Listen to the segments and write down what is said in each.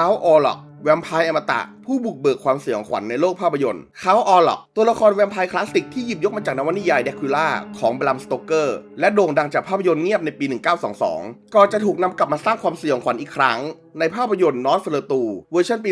เขาออล็อกแวมไพร์อมตะ ผู้บุกเบิกความสยองขวัญในโลกภาพยนตร์เขาออล็อกตัวละครแวมไพร์คลาสสิกที่หยิบยกมาจากนวนิยายเดคูล่าของบลัมสโตเกอร์ และโด่งดังจากภาพยนตร์เงียบในปี 1922 ก่อนจะถูกนำกลับมาสร้างความสยองขวัญอีกครั้ง ในภาพยนตร์นอสเฟลตูเวอร์ชันปี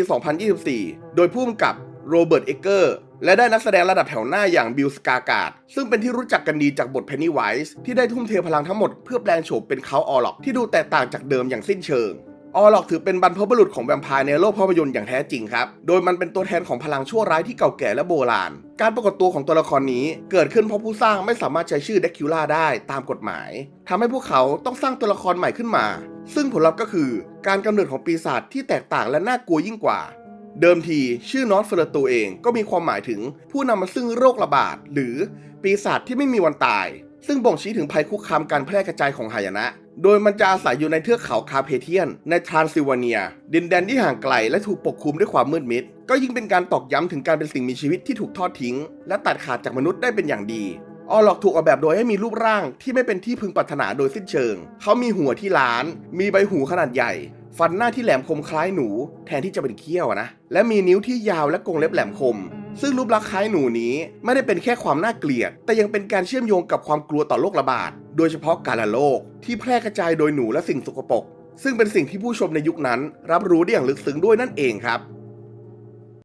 2024 โดยผู้กำกับโรเบิร์ตเอเกอร์และได้นักแสดงระดับแถวหน้าอย่างบิลสกาการ์ดซึ่งเป็นที่รู้จักกันดีจากบทเพนนีไวส์ที่ได้ทุ่มเทพลังทั้งหมดเพื่อแปลงโฉมเป็นเขาออล็อกที่ดูแตกต่างจากเดิมอย่างสิ้นเชิง ออล็อกถือเป็นบรรพบุรุษของแวมไพร์ในโลกภาพยนตร์อย่างแท้จริงครับ โดยมันเป็นตัวแทนของพลังชั่วร้ายที่เก่าแก่และโบราณ การปรากฏตัวของตัวละครนี้เกิดขึ้นเพราะผู้สร้างไม่สามารถใช้ชื่อเดคิวล่าได้ตามกฎหมายทำให้พวกเขาต้องสร้างตัวละครใหม่ขึ้นมา ซึ่งผลลัพธ์ก็คือการกำเนิดของปีศาจที่แตกต่างและน่ากลัวยิ่งกว่า เดิมทีชื่อนอตเฟลตูเองก็มีความหมายถึงผู้นำมาซึ่งโรคระบาดหรือปีศาจที่ไม่มีวันตาย ซึ่งบ่งชี้ถึงภัยคุกคามการแพร่กระจายของหายนะ โดยมันจะอาศัยอยู่ในเทือกเขาคาเพเทียน ในทรานซิลวเนีย ดินแดนที่ห่างไกลและถูกปกคลุมด้วยความมืดมิด ก็ยิ่งเป็นการตอกย้ำถึงการเป็นสิ่งมีชีวิตที่ถูกทอดทิ้ง และตัดขาดจากมนุษย์ได้เป็นอย่างดีออล็อกถูกออกแบบโดยให้มีรูปร่างที่ไม่เป็นที่พึงปรารถนาโดยสิ้นเชิง เขามีหัวที่ล้าน มีใบหูขนาดใหญ่ ฟันหน้าที่แหลมคมคล้ายหนู แทนที่จะเป็นเขี้ยวนะ และมีนิ้วที่ยาวและกรงเล็บแหลมคม ซึ่งรูปลักษณ์คล้ายหนูนี้ไม่ได้เป็นแค่ความน่าเกลียด แต่ยังเป็นการเชื่อมโยงกับความกลัวต่อโรคระบาด โดยเฉพาะการละโรคที่แพร่กระจายโดยหนูและสิ่งสกปรกซึ่งเป็นสิ่งที่ผู้ชมในยุคนั้น รับรู้ได้อย่างลึกซึ้งด้วยนั่นเองครับ